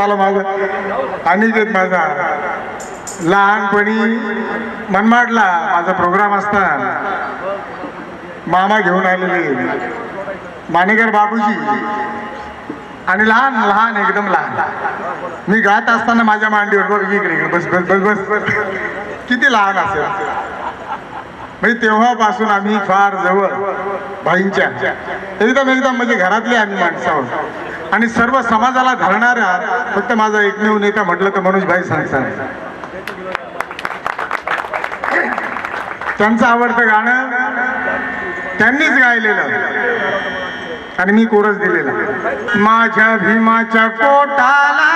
माझा माझं आणि अनिकेत माझा. लहानपणी मनमाडला माझा प्रोग्राम असता मामा घेऊन आलेले. मानेकर बाबूजी आणि लहान लहान एकदम लहान. मी गात असताना माझ्या मांडीवर बघ इकडे इकडे बस बस बस बस. बस किती लहान असेल. म्हणजे तेव्हापासून आम्ही फार जवळ. भाईंच्या एकदम एकदम म्हणजे घरातले आम्ही माणसं आहोत आणि सर्व समाजाला घालणारा फक्त माझा एकमेव नेता म्हटलं तर मनोज भाई सांगतात त्यांचं आवडतं गाणं त्यांनीच गायलेलं. आणि मी कोरस दिलेला. माझ्या भीमाच्या पोटाला.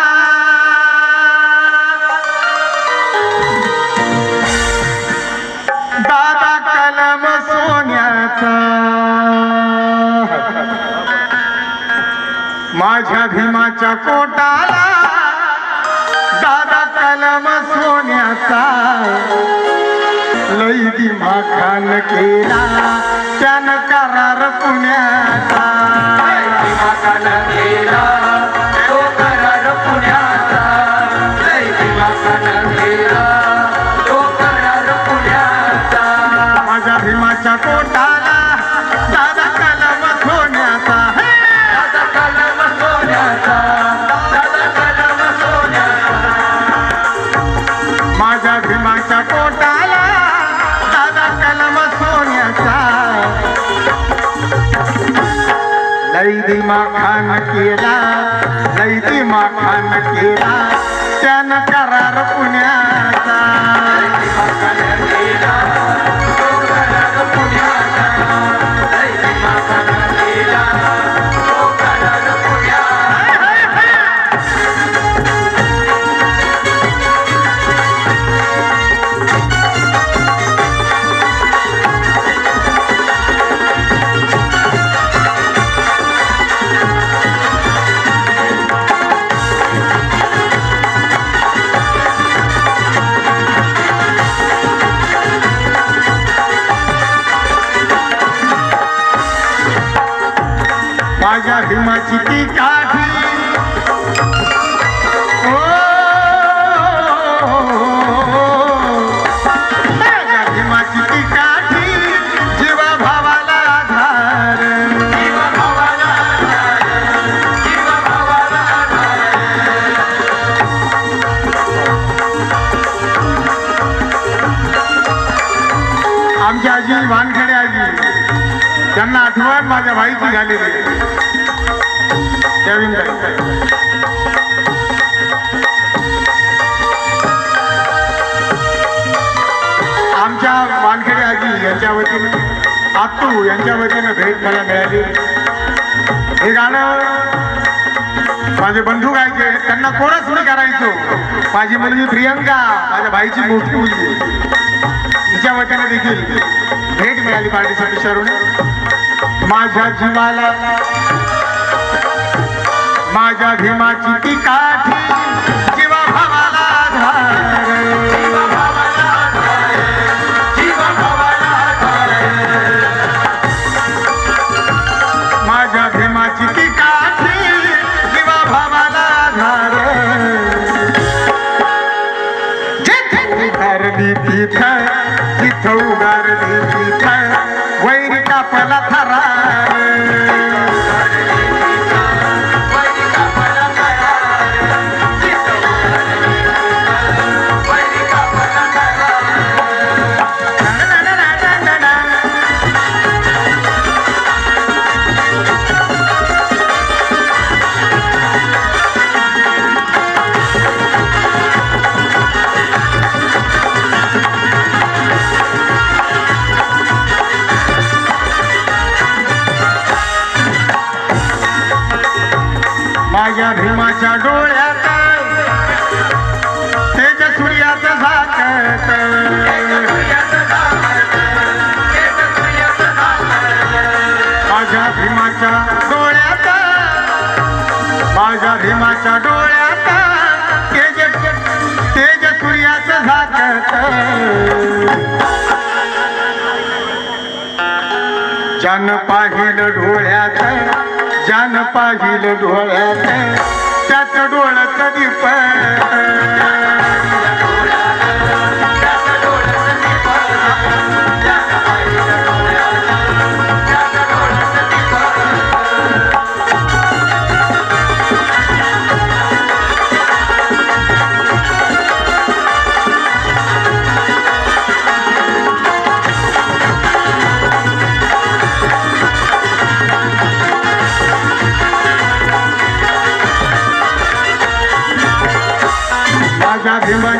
दादा कलम सोनी माझ्या भीमाच्या कोटाला दादा कलम सोन्याचा. लई दिमाखान केला. त्यानं करार पुण्या लई माखान केला लई माखान केला त्यानं करार पुण्या आमची आजी वानखेडे आजी. त्यांना आठवण माझ्या भाईची झालेली. त्या आमच्या वानखेडे आजी यांच्या वतीनं आत्तू यांच्या वतीनं भेट मला मिळाली. हे गाणं माझे बंधू गायचे त्यांना कोणच मी करायचो. माझी मुलगी प्रियंका माझ्या भाईची मोठी मुलगी. तिच्या वतीने देखील भेट मिळाली पार्टीसाठी शरून माझ्या जीवाला माझ्या भीमाची ती काठी जीवा भावाला धार डोळ्यात तेज तेज सूर्याचं झाकत. जन पाहिलं डोळ्यात ज्यानं पाहिलं डोळ्यात त्याच डोळ्यात दीप पण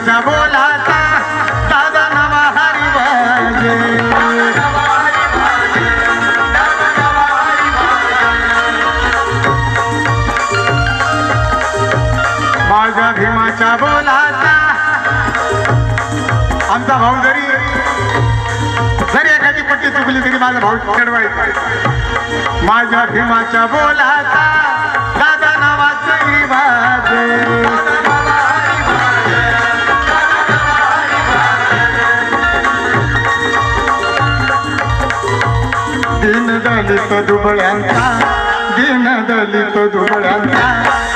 भीमाच्या बोलाचा दादा नवा हरी माझ्या भीमाच्या बोलाचा आमचा भाऊ जरी जरी एखादी पट्टी चुकली तरी माझा भाऊ चढवायचा माझ्या भीमाच्या बोलाचा दादा नावाचं वाजे दीन दलित दुबळ्यांचा दीन दलित दुबळ्यांचा.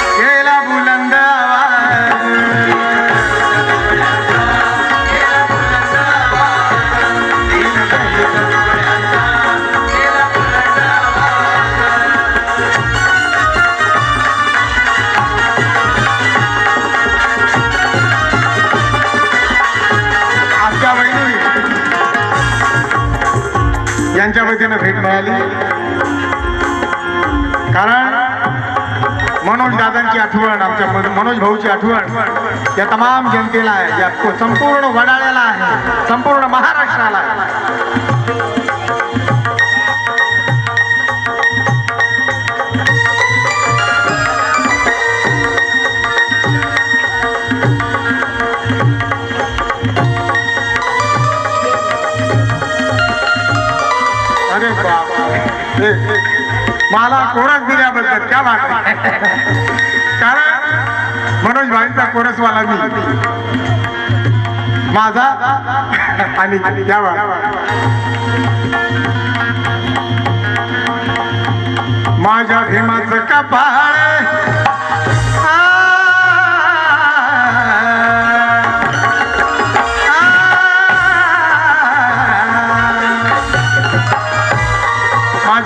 त्यांच्या वतीनं भेट मिळाली कारण मनोज दादांची आठवण आमच्या मनोज भाऊची आठवण या तमाम जनतेला आहे या संपूर्ण वडाळ्याला आहे संपूर्ण महाराष्ट्राला आहे. मला कोरस दिल्याबद्दल क्या बात कारण मनोज भाईंचा मला मी. माझा आणि त्या माझ्या भीमाचं कपाळ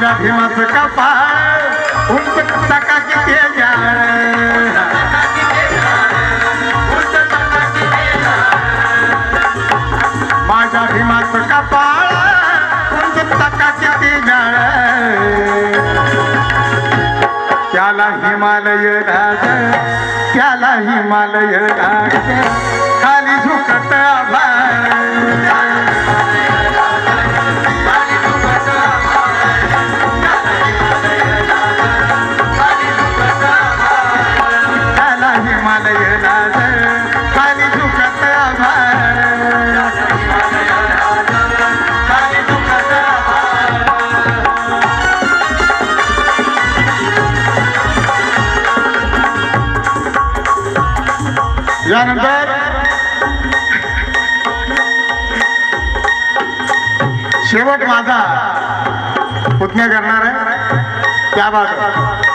माझ्या भीमाचं कपाळ उंच टाका किती जाळ माझ्या भीमाचं कपाळ उंच टाका किती जाळ त्याला हिमालय राज त्याला हिमालय राज यानंतर शेवट माझा पुतण्या करणार आहे. त्या बाजूला.